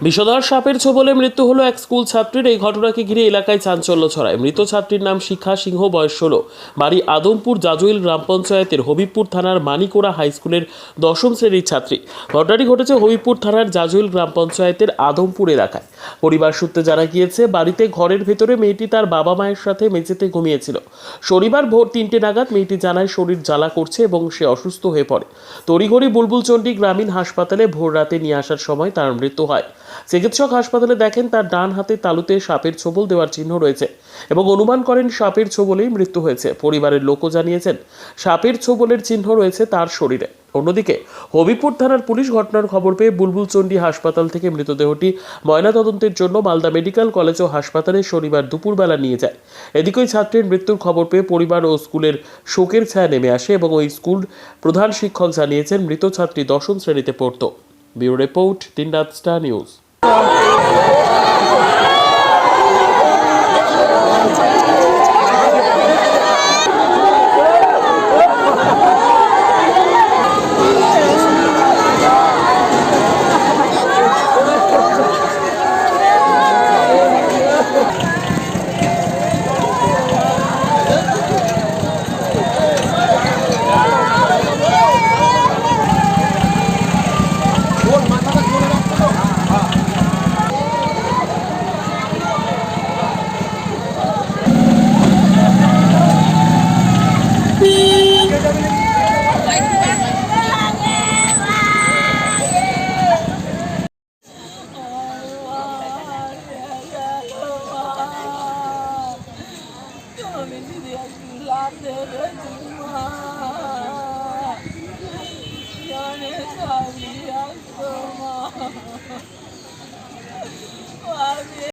বিষধর সাপের ছোবলে মৃত্যু হলো এক স্কুল ছাত্রীর। এই ঘটনাকে ঘিরে এলাকায় চাঞ্চল্য ছড়ায়। মৃত ছাত্রীর নাম শিখা সিংহ, বয়স ষোলো। বাড়ি আদমপুর জাজুইল গ্রাম পঞ্চায়েতের হবিবপুর থানার মানিকোড়া হাই স্কুলের দশম শ্রেণির ছাত্রী। ঘটনাটি ঘটেছে হবিবপুর থানার জাজুইল গ্রাম পঞ্চায়েতের আদমপুর এলাকায়। পরিবার সূত্রে জানা গিয়েছে, বাড়িতে ঘরের ভেতরে মেয়েটি তার বাবা মায়ের সাথে মেঝেতে ঘুমিয়েছিল। শনিবার ভোর তিনটে নাগাদ মেয়েটি জানায় শরীর জ্বালা করছে এবং সে অসুস্থ হয়ে পড়ে। তড়িঘড়ি বুলবুলচণ্ডী গ্রামীণ হাসপাতালে ভোর রাতে নিয়ে আসার সময় তার মৃত্যু হয়। চিকিৎসক হাসপাতালে দেখেন তার ডান হাতে তালুতে সাপের ছোবল দেওয়ার চিহ্ন রয়েছে এবং অনুমান করেন সাপের ছোবলেই মৃত্যু হয়েছে। পরিবারের লোকও জানিয়েছেন, সাপের ছোবলের চিহ্ন রয়েছে তার শরীরে। অন্যদিকে হবিপুর থানার পুলিশ ঘটনার খবর পেয়ে বুলবুলচণ্ডী হাসপাতাল থেকে মৃতদেহটি ময়নাতদন্তের জন্য মালদা মেডিকেল কলেজ ও হাসপাতালে শনিবার দুপুরবেলা নিয়ে যায়। এদিকে ওই ছাত্রীর মৃত্যুর খবর পেয়ে পরিবার ও স্কুলের শোকের ছায়া নেমে আসে এবং ওই স্কুল প্রধান শিক্ষক জানিয়েছেন, মৃত ছাত্রী দশম শ্রেণীতে পড়তো। ব্যুরো রিপোর্ট দিনরাত star news yaşlandırdım ha Yani tabi yaştım